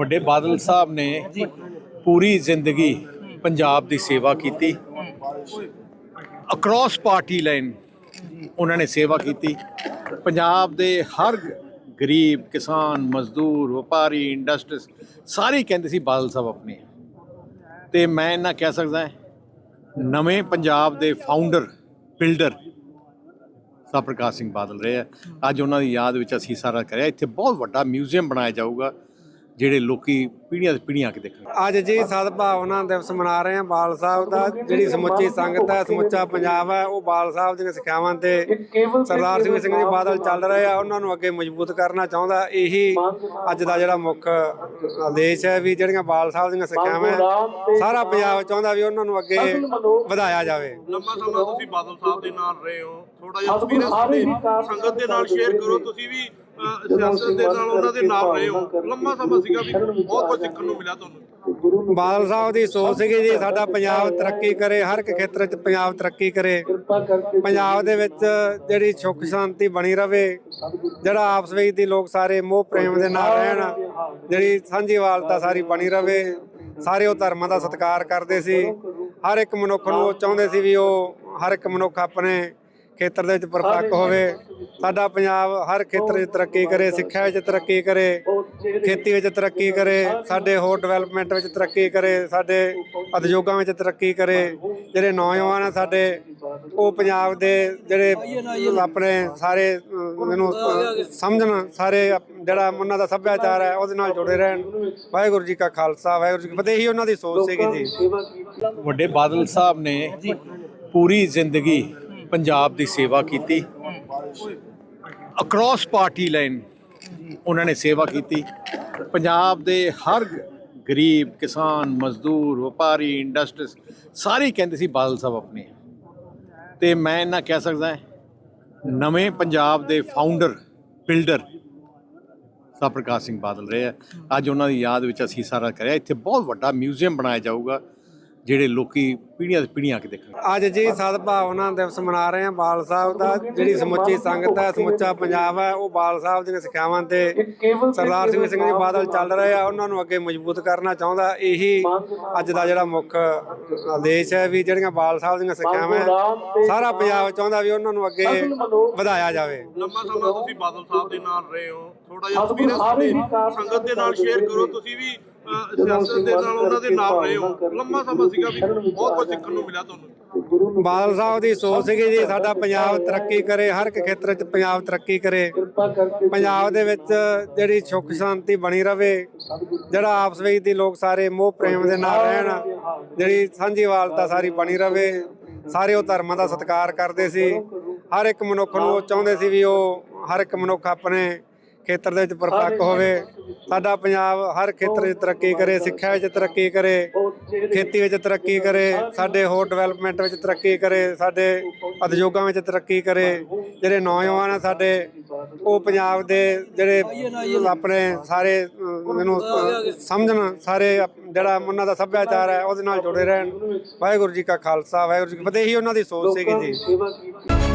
ਵੱਡੇ ਬਾਦਲ ਸਾਹਿਬ ਨੇ ਪੂਰੀ ਜ਼ਿੰਦਗੀ ਪੰਜਾਬ ਦੀ ਸੇਵਾ ਕੀਤੀ। ਅਕ੍ਰੋਸ ਪਾਰਟੀ ਲਾਈਨ ਉਹਨਾਂ ਨੇ ਸੇਵਾ ਕੀਤੀ। ਪੰਜਾਬ ਦੇ ਹਰ ਗਰੀਬ ਕਿਸਾਨ ਮਜ਼ਦੂਰ ਵਪਾਰੀ ਇੰਡਸਟਰੀਸ ਸਾਰੇ ਕਹਿੰਦੇ ਸੀ ਬਾਦਲ ਸਾਹਿਬ ਆਪਣੇ। ਤੇ ਮੈਂ ਇਹਨਾਂ ਕਹਿ ਸਕਦਾ ਨਵੇਂ ਪੰਜਾਬ ਦੇ ਫਾਊਂਡਰ ਬਿਲਡਰ ਸਾਹਿਬ ਪ੍ਰਕਾਸ਼ ਸਿੰਘ ਬਾਦਲ ਰਹੇ ਆ। ਅੱਜ ਉਹਨਾਂ ਦੀ ਯਾਦ ਵਿੱਚ ਅਸੀਂ ਸਾਰਾ ਕਰਿਆ। ਇੱਥੇ ਬਹੁਤ ਵੱਡਾ ਮਿਊਜ਼ੀਅਮ ਬਣਾਇਆ ਜਾਊਗਾ। ਜਿਹੜੇ ਲੋਕੀ ਪੀੜ੍ਹੀਆਂ ਤੇ ਪੀੜ੍ਹੀਆਂ ਆ ਕੇ ਦੇਖਣ। ਅੱਜ ਜੀ ਸਦਭਾਵਨਾ ਦਿਵਸ ਮਨਾ ਰਹੇ ਹਾਂ ਬਾਲ ਸਾਹਿਬ ਦਾ। ਜਿਹੜੀ ਸਮੁੱਚੀ ਸੰਗਤ ਹੈ ਸਮੁੱਚਾ ਪੰਜਾਬ ਹੈ ਉਹ ਬਾਲ ਸਾਹਿਬ ਦੀਆਂ ਸਿੱਖਿਆਵਾਂ ਤੇ ਸਰਦਾਰ ਸਿੰਘ ਸਿੰਘ ਜੀ ਬਾਦਲ ਚੱਲ ਰਹੇ ਆ। ਉਹਨਾਂ ਨੂੰ ਅੱਗੇ ਮਜ਼ਬੂਤ ਕਰਨਾ ਚਾਹੁੰਦਾ। ਇਹੀ ਅੱਜ ਦਾ ਜਿਹੜਾ ਮੁੱਖ ਆਦੇਸ਼ ਹੈ ਵੀ ਜਿਹੜੀਆਂ ਬਾਲ ਸਾਹਿਬ ਦੀਆਂ ਸਿੱਖਿਆਵਾਂ ਸਾਰਾ ਪੰਜਾਬ ਚਾਹੁੰਦਾ ਵੀ ਉਹਨਾਂ ਨੂੰ ਅੱਗੇ ਵਧਾਇਆ ਜਾਵੇ। ਲੰਮਾ ਸਮਾਂ ਤੁਸੀਂ ਬਾਦਲ ਸਾਹਿਬ ਦੇ ਨਾਲ ਰਹੇ ਹੋ। ਥੋੜਾ ਜਿਹਾ ਐਕਸਪੀਰੀਅੰਸ ਸੰਗਤ ਦੇ ਨਾਲ ਸ਼ੇਅਰ ਕਰੋ। ਤੁਸੀਂ ਵੀ ਸਿਆਸਤ ਦੇ ਨਾਲ ਉਹਨਾਂ ਦੇ ਨਾਲ ਰਹੇ ਹੋ। ਲੰਮਾ ਸਮਾਂ ਸੀਗਾ ਵੀ ਬਹੁਤ ਕੁਝ ਸਿੱਖਣ ਨੂੰ ਮਿਲਿਆ ਤੁਹਾਨੂੰ। ਬਾਦਲ ਸਾਹਿਬ ਦੀ ਸੋਚ ਸੀਗੀ ਜੀ ਸਾਡਾ ਪੰਜਾਬ ਤਰੱਕੀ ਕਰੇ ਹਰ ਇੱਕ ਖੇਤਰ 'ਚ ਪੰਜਾਬ ਤਰੱਕੀ ਕਰੇ। ਪੰਜਾਬ ਦੇ ਵਿੱਚ ਜਿਹੜੀ ਸੁੱਖ ਸ਼ਾਂਤੀ ਬਣੀ ਰਵੇ ਜਿਹੜਾ ਆਪਸ ਵਿੱਚ ਦੀ ਲੋਕ ਸਾਰੇ ਮੋਹ ਪ੍ਰੇਮ ਦੇ ਨਾਲ ਰਹਿਣ ਜਿਹੜੀ ਸਾਂਝੀਵਾਲਤਾ ਸਾਰੀ ਬਣੀ ਰਵੇ ਸਾਰੇ ਉਹ ਧਰਮਾਂ ਦਾ ਸਤਿਕਾਰ ਕਰਦੇ ਸੀ। ਹਰ ਇੱਕ ਮਨੁੱਖ ਨੂੰ ਉਹ ਚਾਹੁੰਦੇ ਸੀ ਵੀ ਉਹ ਹਰ ਇੱਕ ਮਨੁੱਖ ਆਪਣੇ ਖੇਤਰ ਦੇ ਵਿੱਚ ਪਰਪੱਕ ਹੋਵੇ ਸਾਡਾ ਪੰਜਾਬ ਹਰ ਖੇਤਰ ਵਿੱਚ ਤਰੱਕੀ ਕਰੇ ਸਿੱਖਿਆ ਵਿੱਚ ਤਰੱਕੀ ਕਰੇ ਖੇਤੀ ਵਿੱਚ ਤਰੱਕੀ ਕਰੇ ਸਾਡੇ ਹੋਰ ਡਿਵੈਲਪਮੈਂਟ ਵਿੱਚ ਤਰੱਕੀ ਕਰੇ ਸਾਡੇ ਉਦਯੋਗਾਂ ਵਿੱਚ ਤਰੱਕੀ ਕਰੇ। ਜਿਹੜੇ ਨੌਜਵਾਨ ਆ ਸਾਡੇ ਉਹ ਪੰਜਾਬ ਦੇ ਜਿਹੜੇ ਆਪਣੇ ਸਾਰੇ ਮੈਨੂੰ ਸਮਝਣ ਸਾਰੇ ਜਿਹੜਾ ਉਹਨਾਂ ਦਾ ਸੱਭਿਆਚਾਰ ਹੈ ਉਹਦੇ ਨਾਲ ਜੁੜੇ ਰਹਿਣ। ਵਾਹਿਗੁਰੂ ਜੀ ਕਾ ਖਾਲਸਾ ਵਾਹਿਗੁਰੂ ਜੀ ਕੀ ਫਤਿਹ ਇਹੀ ਉਹਨਾਂ ਦੀ ਸੋਚ ਸੀਗੀ ਜੀ। ਵੱਡੇ ਬਾਦਲ ਸਾਹਿਬ ਨੇ ਪੂਰੀ ਜ਼ਿੰਦਗੀ ਪੰਜਾਬ ਦੀ ਸੇਵਾ ਕੀਤੀ। ਅਕ੍ਰੋਸ ਪਾਰਟੀ ਲਾਈਨ ਉਹਨਾਂ ਨੇ ਸੇਵਾ ਕੀਤੀ। ਪੰਜਾਬ ਦੇ ਹਰ ਗਰੀਬ, ਕਿਸਾਨ, ਮਜ਼ਦੂਰ, ਵਪਾਰੀ ਇੰਡਸਟਰੀਸ ਸਾਰੇ ਕਹਿੰਦੇ ਸੀ ਬਾਦਲ ਸਾਹਿਬ ਆਪਣੇ। ਆ। ਤੇ ਮੈਂ ਇਹਨਾਂ ਕਹਿ ਸਕਦਾ ਨਵੇਂ ਪੰਜਾਬ ਦੇ ਫਾਊਂਡਰ ਬਿਲਡਰ ਸਾਹਿਬ ਪ੍ਰਕਾਸ਼ ਸਿੰਘ ਬਾਦਲ ਰਹੇ ਆ। ਅੱਜ ਉਹਨਾਂ ਦੀ ਯਾਦ ਵਿੱਚ ਅਸੀਂ ਸਾਰਾ ਕਰਿਆ। ਇੱਥੇ ਬਹੁਤ ਵੱਡਾ ਮਿਊਜ਼ੀਅਮ ਬਣਾਇਆ ਜਾਊਗਾ, ਜਿਹੜੇ ਲੋਕੀ ਪੀੜ੍ਹੀਆਂ ਤੇ ਪੀੜ੍ਹੀਆਂ ਆ ਕੇ ਦੇਖਣ। ਅੱਜ ਜੀ ਸਦਭਾਵਨਾ ਦਿਵਸ ਮਨਾ ਰਹੇ ਹਾਂ ਬਾਲ ਸਾਹਿਬ ਦਾ ਜਿਹੜੀ ਸਮੁੱਚੀ ਸੰਗਤ ਹੈ ਸਮੁੱਚਾ ਪੰਜਾਬ ਹੈ ਉਹ ਬਾਲ ਸਾਹਿਬ ਦੀਆਂ ਸਿੱਖਿਆਵਾਂ ਤੇ ਸਰਦਾਰ ਸਿੰਘ ਸਿੰਘ ਜੀ ਬਾਦਲ ਚੱਲ ਰਹੇ ਆ ਉਹਨਾਂ ਨੂੰ ਅੱਗੇ ਮਜ਼ਬੂਤ ਕਰਨਾ ਚਾਹੁੰਦਾ। ਇਹੀ ਅੱਜ ਦਾ ਜਿਹੜਾ ਮੁੱਖ ਆਦੇਸ਼ ਹੈ ਵੀ ਜਿਹੜੀਆਂ ਬਾਲ ਸਾਹਿਬ ਦੀਆਂ ਸਿੱਖਿਆਵਾਂ ਸਾਰਾ ਪੰਜਾਬ ਚਾਹੁੰਦਾ ਵੀ ਉਹਨਾਂ ਨੂੰ ਅੱਗੇ ਵਧਾਇਆ ਜਾਵੇ। ਲੰਮਾ ਸਮਾਂ ਤੁਸੀਂ ਬਾਦਲ ਸਾਹਿਬ ਦੇ ਨਾਲ ਰਹੇ ਹੋ। ਥੋੜਾ ਜਿਹਾ ਐਕਸਪੀਰੀਅੰਸ ਸੰਗਤ ਦੇ ਨਾਲ ਸ਼ੇਅਰ ਕਰੋ। ਤੁਸੀਂ ਵੀ ਸਿਆਸਤ ਦੇ ਨਾਲ ਉਹਨਾਂ ਦੇ ਨਾਲ ਰਹੇ ਹੋ। ਲੰਮਾ ਸਮਾਂ ਸੀਗਾ ਵੀ ਬਹੁਤ ਕੁਝ ਸਿੱਖਣ ਨੂੰ ਮਿਲਿਆ ਤੁਹਾਨੂੰ? ਬਾਦਲ ਸਾਹਿਬ ਦੀ ਸੋਚ ਸੀਗੀ ਜੀ, ਸਾਡਾ ਪੰਜਾਬ ਤਰੱਕੀ ਕਰੇ, ਹਰ ਇੱਕ ਖੇਤਰ 'ਚ ਪੰਜਾਬ ਤਰੱਕੀ ਕਰੇ। ਪੰਜਾਬ ਦੇ ਵਿੱਚ ਜਿਹੜੀ ਸੁੱਖ ਸ਼ਾਂਤੀ ਬਣੀ ਰਵੇ, ਜਿਹੜਾ ਆਪਸ ਵਿੱਚ ਦੀ ਲੋਕ ਸਾਰੇ ਮੋਹ ਪ੍ਰੇਮ ਦੇ ਨਾਲ ਰਹਿਣ, ਜਿਹੜੀ ਸਾਂਝੀਵਾਲਤਾ ਸਾਰੀ ਬਣੀ ਰਵੇ, ਸਾਰੇ ਉਹ ਧਰਮਾਂ ਦਾ ਸਤਿਕਾਰ ਕਰਦੇ ਸੀ। ਹਰ ਇੱਕ ਮਨੁੱਖ ਨੂੰ ਉਹ ਚਾਹੁੰਦੇ ਸੀ ਵੀ ਉਹ ਹਰ ਇੱਕ ਮਨੁੱਖ ਆਪਣੇ ਖੇਤਰ ਦੇ ਵਿੱਚ ਪਰਪੱਕ ਹੋਵੇ। ਸਾਡਾ ਪੰਜਾਬ ਹਰ ਖੇਤਰ 'ਚ ਤਰੱਕੀ ਕਰੇ, ਸਿੱਖਿਆ ਵਿੱਚ ਤਰੱਕੀ ਕਰੇ ਖੇਤੀ ਵਿੱਚ ਤਰੱਕੀ ਕਰੇ ਸਾਡੇ ਹੋਰ ਡਿਵੈਲਪਮੈਂਟ ਵਿੱਚ ਤਰੱਕੀ ਕਰੇ ਸਾਡੇ ਉਦਯੋਗਾਂ ਵਿੱਚ ਤਰੱਕੀ ਕਰੇ ਜਿਹੜੇ ਨੌਜਵਾਨ ਆ ਸਾਡੇ ਉਹ ਪੰਜਾਬ ਦੇ ਜਿਹੜੇ ਆਪਣੇ ਸਾਰੇ ਅਹ, ਮੈਨੂੰ ਸਮਝਣ ਸਾਰੇ ਜਿਹੜਾ ਉਹਨਾਂ ਦਾ ਸੱਭਿਆਚਾਰ ਹੈ ਉਹਦੇ ਨਾਲ ਜੁੜੇ ਰਹਿਣ। ਵਾਹਿਗੁਰੂ ਜੀ ਕਾ ਖਾਲਸਾ ਵਾਹਿਗੁਰੂ ਜੀ ਕੀ ਫਤਿਹ ਹੀ ਉਹਨਾਂ ਦੀ ਸੋਚ ਸੀਗੀ ਜੀ।